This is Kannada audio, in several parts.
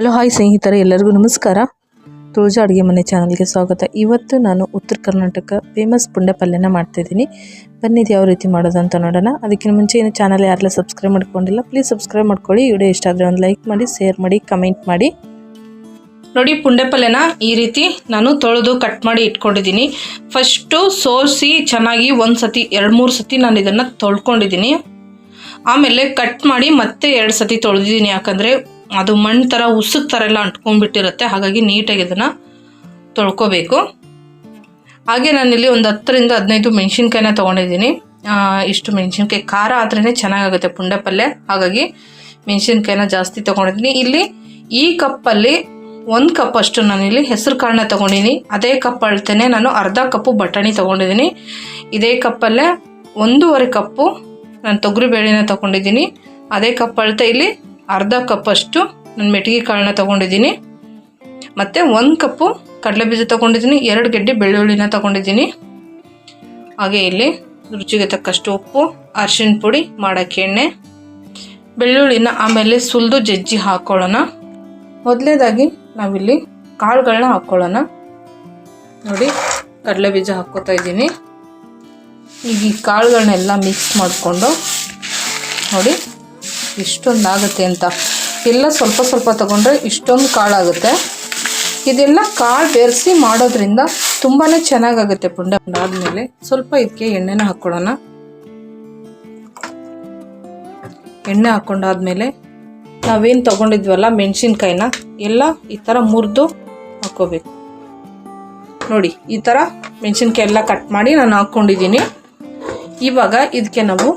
ಹಲೋ, ಹಾಯ್ ಸ್ನೇಹಿತರೆ, ಎಲ್ಲರಿಗೂ ನಮಸ್ಕಾರ. ತುಳಜಾ ಅಡುಗೆ ಮನೆ ಚಾನಲ್ಗೆ ಸ್ವಾಗತ. ಇವತ್ತು ನಾನು ಉತ್ತರ ಕರ್ನಾಟಕ ಫೇಮಸ್ ಪುಂಡೆ ಪಲ್ಯನ ಮಾಡ್ತಾಯಿದ್ದೀನಿ ಬನ್ನಿ ಯಾವ ರೀತಿ ಮಾಡೋದು ಅಂತ ನೋಡೋಣ. ಅದಕ್ಕಿಂತ ಮುಂಚೆ ಏನು ಚಾನಲ್ ಯಾರೆಲ್ಲ ಸಬ್ಸ್ಕ್ರೈಬ್ ಮಾಡ್ಕೊಂಡಿಲ್ಲ ಪ್ಲೀಸ್ ಸಬ್ಸ್ಕ್ರೈಬ್ ಮಾಡ್ಕೊಳ್ಳಿ. ವಿಡಿಯೋ ಇಷ್ಟ ಆದರೆ ಒಂದು ಲೈಕ್ ಮಾಡಿ ಶೇರ್ ಮಾಡಿ ಕಮೆಂಟ್ ಮಾಡಿ. ನೋಡಿ, ಪುಂಡೆ ಪಲ್ಯನ ಈ ರೀತಿ ನಾನು ತೊಳೆದು ಕಟ್ ಮಾಡಿ ಇಟ್ಕೊಂಡಿದ್ದೀನಿ. ಫಸ್ಟು ಸೋಸಿ ಚೆನ್ನಾಗಿ ಒಂದು ಸತಿ ಎರಡು ಮೂರು ಸತಿ ನಾನು ಇದನ್ನು ತೊಳ್ಕೊಂಡಿದ್ದೀನಿ. ಆಮೇಲೆ ಕಟ್ ಮಾಡಿ ಮತ್ತೆ ಎರಡು ಸತಿ ತೊಳೆದಿದ್ದೀನಿ. ಯಾಕಂದರೆ ಅದು ಮಣ್ಣು ಥರ ಉಸುಕ್ ಥರ ಎಲ್ಲ ಅಂಟ್ಕೊಂಡ್ಬಿಟ್ಟಿರುತ್ತೆ. ಹಾಗಾಗಿ ನೀಟಾಗಿ ಇದನ್ನು ತೊಳ್ಕೊಬೇಕು. ಹಾಗೆ ನಾನಿಲ್ಲಿ ಒಂದು ಹತ್ತರಿಂದ ಹದಿನೈದು ಮೆಣಸಿನ್ಕಾಯಿನ ತೊಗೊಂಡಿದ್ದೀನಿ. ಇಷ್ಟು ಮೆಣಸಿನ್ಕಾಯಿ ಖಾರ ಆದ್ರೇ ಚೆನ್ನಾಗಾಗುತ್ತೆ ಪುಂಡೆ ಪಲ್ಯ. ಹಾಗಾಗಿ ಮೆಣಸಿನ್ಕಾಯಿನ ಜಾಸ್ತಿ ತೊಗೊಂಡಿದ್ದೀನಿ. ಇಲ್ಲಿ ಈ ಕಪ್ಪಲ್ಲಿ ಒಂದು ಕಪ್ ಅಷ್ಟು ನಾನಿಲ್ಲಿ ಹೆಸರು ಕಾಳನ್ನ ತೊಗೊಂಡಿದ್ದೀನಿ. ಅದೇ ಕಪ್ ಅಳ್ತೇನೆ ನಾನು ಅರ್ಧ ಕಪ್ಪು ಬಟಾಣಿ ತೊಗೊಂಡಿದ್ದೀನಿ. ಇದೇ ಕಪ್ಪಲ್ಲೇ ಒಂದೂವರೆ ಕಪ್ಪು ನಾನು ತೊಗರಿ ಬೇಳೆನ ತೊಗೊಂಡಿದ್ದೀನಿ. ಅದೇ ಕಪ್ ಅಳತೆ ಇಲ್ಲಿ ಅರ್ಧ ಕಪ್ಪಷ್ಟು ನಾನು ಮೆಟಗಿ ಕಾಳನ್ನ ತೊಗೊಂಡಿದ್ದೀನಿ. ಮತ್ತು ಒಂದು ಕಪ್ಪು ಕಡಲೆ ಬೀಜ ತೊಗೊಂಡಿದ್ದೀನಿ, ಎರಡು ಗೆಡ್ಡೆ ಬೆಳ್ಳುಳ್ಳಿನ ತೊಗೊಂಡಿದ್ದೀನಿ. ಹಾಗೆ ಇಲ್ಲಿ ರುಚಿಗೆ ತಕ್ಕಷ್ಟು ಉಪ್ಪು, ಅರಿಶಿಣ ಪುಡಿ ಮಾಡೋಕ್ಕೆ ಎಣ್ಣೆ, ಬೆಳ್ಳುಳ್ಳಿನ ಆಮೇಲೆ ಸುಲಿದು ಜಜ್ಜಿ ಹಾಕ್ಕೊಳ್ಳೋಣ ಮೊದಲೇದಾಗಿ ನಾವಿಲ್ಲಿ ಕಾಳುಗಳನ್ನ ಹಾಕ್ಕೊಳ್ಳೋಣ ನೋಡಿ, ಕಡಲೆ ಬೀಜ ಹಾಕ್ಕೋತಾ ಇದ್ದೀನಿ. ಈಗ ಈ ಕಾಳುಗಳನ್ನೆಲ್ಲ ಮಿಕ್ಸ್ ಮಾಡಿಕೊಂಡು ನೋಡಿ. ಇಷ್ಟೊಂದು ಆಗುತ್ತೆ ಅಂತ. ಎಲ್ಲ ಸ್ವಲ್ಪ ಸ್ವಲ್ಪ ತಗೊಂಡ್ರೆ ಇಷ್ಟೊಂದು ಕಾಳಾಗುತ್ತೆ. ಇದೆಲ್ಲ ಕಾಳು ಬೆರೆಸಿ ಮಾಡೋದ್ರಿಂದ ತುಂಬಾ ಚೆನ್ನಾಗಾಗುತ್ತೆ ಪುಂಡ. ಆದಮೇಲೆ ಸ್ವಲ್ಪ ಇದಕ್ಕೆ ಎಣ್ಣೆನ ಹಾಕ್ಕೊಳ್ಳೋಣ. ಎಣ್ಣೆ ಹಾಕ್ಕೊಂಡಾದ್ಮೇಲೆ ನಾವೇನು ತೊಗೊಂಡಿದ್ವಲ್ಲ ಮೆಣಸಿನ್ಕಾಯಿನ, ಎಲ್ಲ ಈ ಥರ ಮುರಿದು ಹಾಕ್ಕೋಬೇಕು ನೋಡಿ, ಈ ಥರ ಮೆಣಸಿನ್ಕಾಯಿ ಎಲ್ಲ ಕಟ್ ಮಾಡಿ ನಾನು ಹಾಕ್ಕೊಂಡಿದ್ದೀನಿ ಇವಾಗ ಇದಕ್ಕೆ ನಾವು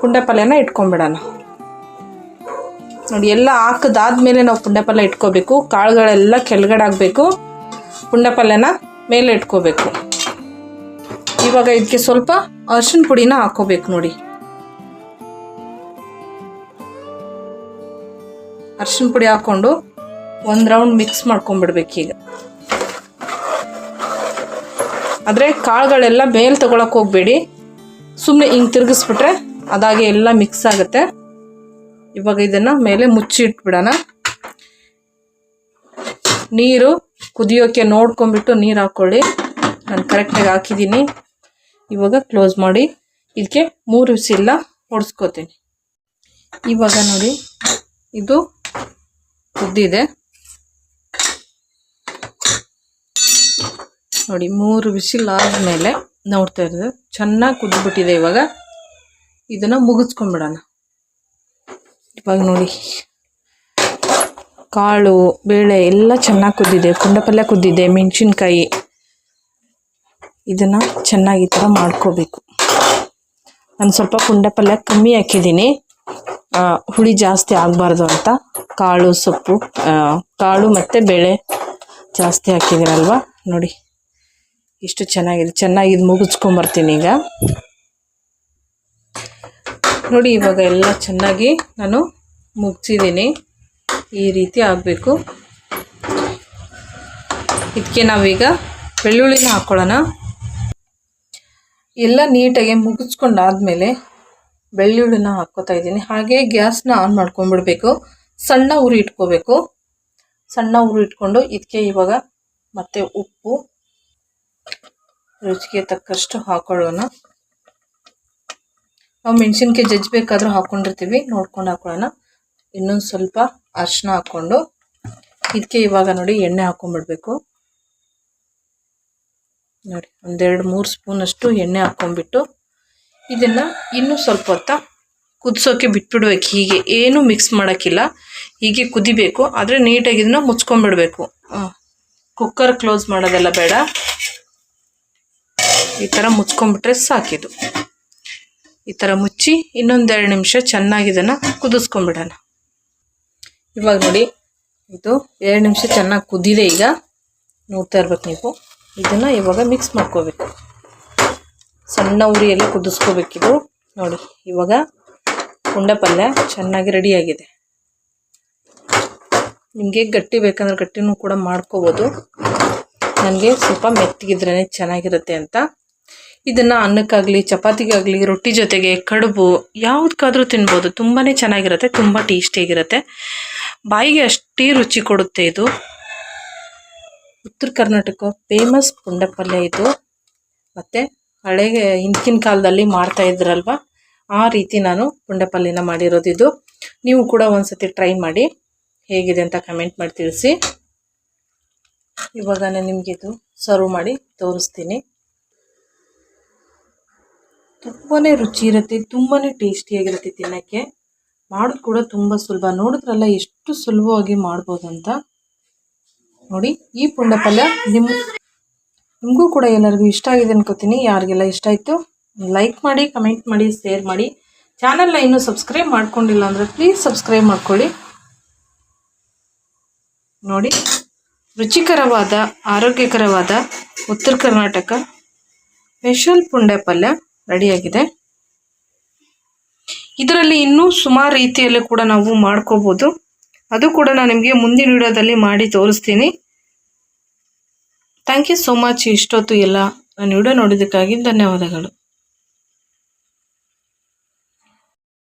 ಪುಂಡೆ ಪಲ್ಯನ ಇಟ್ಕೊಂಡ್ಬಿಡೋಣ ನೋಡಿ, ಎಲ್ಲ ಹಾಕಿದಾದ್ಮೇಲೆ ನಾವು ಪುಂಡೆ ಪಲ್ಯ ಇಟ್ಕೋಬೇಕು. ಕಾಳುಗಳೆಲ್ಲ ಕೆಳಗಡೆ ಆಗಬೇಕು ಪುಂಡೆ ಪಲ್ಯನ ಮೇಲೆ ಇಟ್ಕೋಬೇಕು. ಇವಾಗ ಇದಕ್ಕೆ ಸ್ವಲ್ಪ ಅರ್ಶಿನ ಪುಡಿನ ಹಾಕೋಬೇಕು ನೋಡಿ. ಅರ್ಶಿನ ಪುಡಿ ಹಾಕ್ಕೊಂಡು ಒಂದು ರೌಂಡ್ ಮಿಕ್ಸ್ ಮಾಡ್ಕೊಂಡ್ಬಿಡ್ಬೇಕು ಈಗ. ಆದರೆ ಕಾಳುಗಳೆಲ್ಲ ಮೇಲೆ ತಗೊಳಕ್ಕೆ ಹೋಗಬೇಡಿ. ಸುಮ್ಮನೆ ಹಿಂಗೆ ತಿರುಗಿಸ್ಬಿಟ್ರೆ ಅದಾಗೆ ಎಲ್ಲ ಮಿಕ್ಸ್ ಆಗುತ್ತೆ. ಇವಾಗ ಇದನ್ನು ಮೇಲೆ ಮುಚ್ಚಿ ಇಟ್ಬಿಡೋಣ. ನೀರು ಕುದಿಯೋಕ್ಕೆ ನೋಡ್ಕೊಂಬಿಟ್ಟು ನೀರು ಹಾಕ್ಕೊಳ್ಳಿ ನಾನು ಕರೆಕ್ಟಾಗಿ ಹಾಕಿದ್ದೀನಿ. ಇವಾಗ ಕ್ಲೋಸ್ ಮಾಡಿ ಇದಕ್ಕೆ ಮೂರು ಬಿಸಿಲ್ಲ ಹೊಡ್ಸ್ಕೊತೀನಿ ಇವಾಗ ನೋಡಿ, ಇದು ಕುದ್ದಿದೆ. ನೋಡಿ, ಮೂರು ವಿಸಿಲ್ ಆದಮೇಲೆ ನೋಡ್ತಾ ಇರೋದು, ಚೆನ್ನಾಗಿ ಕುದ್ದುಬಿಟ್ಟಿದೆ ಇವಾಗ. ಇದನ್ನು ಮುಗಿಸ್ಕೊಂಡ್ಬಿಡೋಣ. ಇವಾಗ ನೋಡಿ. ಕಾಳು, ಬೇಳೆ ಎಲ್ಲ ಚೆನ್ನಾಗಿ ಕುದ್ದಿದೆ. ಕುಂಡಪಲ್ಯ ಕುದ್ದಿದೆ, ಮೆಣಸಿನ್ಕಾಯಿ. ಇದನ್ನು ಚೆನ್ನಾಗಿ ಈ ಥರ ಮಾಡ್ಕೋಬೇಕು. ನಾನು ಸ್ವಲ್ಪ ಕುಂಡಪಲ್ಯ ಕಮ್ಮಿ ಹಾಕಿದ್ದೀನಿ. ಹುಳಿ ಜಾಸ್ತಿ ಆಗಬಾರ್ದು ಅಂತ. ಕಾಳು, ಸೊಪ್ಪು ಕಾಳು ಮತ್ತು ಬೇಳೆ ಜಾಸ್ತಿ ಹಾಕಿದ್ದೀರಲ್ವ? ನೋಡಿ. ಇಷ್ಟು ಚೆನ್ನಾಗಿದೆ. ಚೆನ್ನಾಗಿ ಇದು ಮುಗಿಸ್ಕೊಂಬರ್ತೀನಿ ಈಗ. ನೋಡಿ, ಇವಾಗ ಎಲ್ಲ ಚೆನ್ನಾಗಿ ನಾನು ಮುಗಿಸಿದ್ದೀನಿ. ಈ ರೀತಿ ಆಗಬೇಕು. ಇದಕ್ಕೆ ನಾವೀಗ ಬೆಳ್ಳುಳ್ಳಿನ ಹಾಕ್ಕೊಳ್ಳೋಣ ಎಲ್ಲ ನೀಟಾಗಿ ಮುಗಿಸ್ಕೊಂಡಾದ್ಮೇಲೆ ಬೆಳ್ಳುಳ್ಳಿನ ಹಾಕ್ಕೋತಾ ಇದ್ದೀನಿ. ಹಾಗೆ ಗ್ಯಾಸ್ನ ಆನ್ ಮಾಡ್ಕೊಂಡ್ಬಿಡ್ಬೇಕು. ಸಣ್ಣ ಉರಿ ಇಟ್ಕೋಬೇಕು. ಸಣ್ಣ ಉರಿ ಇಟ್ಕೊಂಡು ಇದಕ್ಕೆ ಇವಾಗ ಮತ್ತೆ ಉಪ್ಪು, ರುಚಿಗೆ ತಕ್ಕಷ್ಟು ಹಾಕೊಳ್ಳೋಣ. ನಾವು ಮೆಣಸಿನ್ಕಾಯಿ ಜಜ್ಜಬೇಕಾದ್ರೂ ಹಾಕ್ಕೊಂಡಿರ್ತೀವಿ ನೋಡ್ಕೊಂಡು ಹಾಕೊಳ್ಳೋಣ. ಇನ್ನೊಂದು ಸ್ವಲ್ಪ ಅರಿಶಿನ ಹಾಕ್ಕೊಂಡು. ಇದಕ್ಕೆ ಇವಾಗ ನೋಡಿ ಎಣ್ಣೆ ಹಾಕ್ಕೊಂಡ್ಬಿಡ್ಬೇಕು ನೋಡಿ, ಒಂದೆರಡು ಮೂರು ಸ್ಪೂನಷ್ಟು ಎಣ್ಣೆ ಹಾಕ್ಕೊಂಡ್ಬಿಟ್ಟು ಇದನ್ನು ಇನ್ನೂ ಸ್ವಲ್ಪ ಹೊತ್ತ ಕುದಿಸೋಕೆ ಬಿಟ್ಬಿಡ್ಬೇಕು ಹೀಗೆ ಏನೂ ಮಿಕ್ಸ್ ಮಾಡೋಕ್ಕಿಲ್ಲ. ಹೀಗೆ ಕುದಿಬೇಕು. ಆದರೆ ನೀಟಾಗಿ ಇದನ್ನ ಮುಚ್ಕೊಂಡ್ಬಿಡ್ಬೇಕು. ಕುಕ್ಕರ್ ಕ್ಲೋಸ್ ಮಾಡೋದೆಲ್ಲ ಬೇಡ. ಈ ಥರ ಮುಚ್ಕೊಂಡ್ಬಿಟ್ರೆ ಸಾಕಿದು ಈ ಥರ ಮುಚ್ಚಿ ಇನ್ನೊಂದೆರಡು ನಿಮಿಷ ಚೆನ್ನಾಗಿ ಇದನ್ನು ಕುದಿಸ್ಕೊಂಡ್ಬಿಡೋಣ. ಇವಾಗ ನೋಡಿ, ಇದು ಎರಡು ನಿಮಿಷ ಚೆನ್ನಾಗಿ ಕುದಿದೆ ಈಗ. ನೋಡ್ತಾ ಇರ್ಬೇಕು ನೀವು. ಇದನ್ನು ಇವಾಗ ಮಿಕ್ಸ್ ಮಾಡ್ಕೋಬೇಕು. ಸಣ್ಣ ಉರಿಯಲ್ಲಿ ಕುದಿಸ್ಕೋಬೇಕಿದು ನೋಡಿ, ಇವಾಗ ಪುಂಡ ಪಲ್ಯ ಚೆನ್ನಾಗಿ ರೆಡಿಯಾಗಿದೆ ನಿಮಗೆ ಗಟ್ಟಿ ಬೇಕಂದ್ರೆ ಗಟ್ಟಿನೂ ಕೂಡ ಮಾಡ್ಕೋಬೋದು. ನನಗೆ ಸ್ವಲ್ಪ ಮೆತ್ತಗಿದ್ರೇ ಚೆನ್ನಾಗಿರುತ್ತೆ ಅಂತ ಇದನ್ನು ಅನ್ನಕ್ಕಾಗಲಿ, ಚಪಾತಿಗಾಗಲಿ, ರೊಟ್ಟಿ ಜೊತೆಗೆ ಕಡುಬು ಯಾವ್ದಕ್ಕಾದ್ರೂ ತಿನ್ಬೋದು. ತುಂಬಾ ಚೆನ್ನಾಗಿರುತ್ತೆ, ತುಂಬ ಟೇಸ್ಟಿಯಾಗಿರುತ್ತೆ ಬಾಯಿಗೆ ಅಷ್ಟೇ ರುಚಿ ಕೊಡುತ್ತೆ ಇದು. ಉತ್ತರ ಕರ್ನಾಟಕ ಫೇಮಸ್ ಪುಂಡೆ ಪಲ್ಯ ಇದು. ಮತ್ತು ಹಳೆಗೆ ಹಿಂದಿನ ಕಾಲದಲ್ಲಿ ಮಾಡ್ತಾ ಇದ್ರಲ್ವ? ಆ ರೀತಿ ನಾನು ಪುಂಡೆ ಪಲ್ಯನ ಮಾಡಿರೋದು ಇದು. ನೀವು ಕೂಡ ಒಂದ್ಸತಿ ಟ್ರೈ ಮಾಡಿ ಹೇಗಿದೆ ಅಂತ ಕಮೆಂಟ್ ಮಾಡಿ ತಿಳಿಸಿ. ಇವಾಗ ನಾನು ನಿಮಗೆ ಇದು ಸರ್ವ್ ಮಾಡಿ ತೋರಿಸ್ತೀನಿ. ತುಂಬಾ ರುಚಿ ಇರುತ್ತೆ ತುಂಬಾ ಟೇಸ್ಟಿಯಾಗಿರುತ್ತೆ ತಿನ್ನೋಕ್ಕೆ. ಮಾಡೋದು ಕೂಡ ತುಂಬ ಸುಲಭ. ನೋಡಿದ್ರಲ್ಲ ಎಷ್ಟು ಸುಲಭವಾಗಿ ಮಾಡ್ಬೋದು ಅಂತ? ನೋಡಿ, ಈ ಪುಂಡ ಪಲ್ಯ ನಿಮ್ಮ ನಿಮಗೂ ಕೂಡ ಎಲ್ಲರಿಗೂ ಇಷ್ಟ ಆಗಿದೆ ಅನ್ಕೋತೀನಿ. ಯಾರಿಗೆಲ್ಲ ಇಷ್ಟ ಆಯಿತು ಲೈಕ್ ಮಾಡಿ ಕಮೆಂಟ್ ಮಾಡಿ ಶೇರ್ ಮಾಡಿ. ಚಾನಲ್ನ ಇನ್ನೂ ಸಬ್ಸ್ಕ್ರೈಬ್ ಮಾಡ್ಕೊಂಡಿಲ್ಲ ಅಂದರೆ ಪ್ಲೀಸ್ ಸಬ್ಸ್ಕ್ರೈಬ್ ಮಾಡ್ಕೊಳ್ಳಿ. ನೋಡಿ, ರುಚಿಕರವಾದ, ಆರೋಗ್ಯಕರವಾದ ಉತ್ತರ ಕರ್ನಾಟಕ ಸ್ಪೆಷಲ್ ಪುಂಡೆ ಪಲ್ಯ. ರೆಡಿಯಾಗಿದೆ. ಇದರಲ್ಲಿ ಇನ್ನೂ ಸುಮಾರು ರೀತಿಯಲ್ಲಿ ಕೂಡ ನಾವು ಮಾಡ್ಕೋಬೋದು. ಅದು ಕೂಡ ನಾನು ನಿಮಗೆ ಮುಂದಿನ ವಿಡಿಯೋದಲ್ಲಿ ಮಾಡಿ ತೋರಿಸ್ತೀನಿ. ಥ್ಯಾಂಕ್ ಯು ಸೋ ಮಚ್ ಇಷ್ಟೊತ್ತು ಎಲ್ಲ ನನ್ನ ವಿಡಿಯೋ ನೋಡಿದ್ದಕ್ಕಾಗಿ ಧನ್ಯವಾದಗಳು.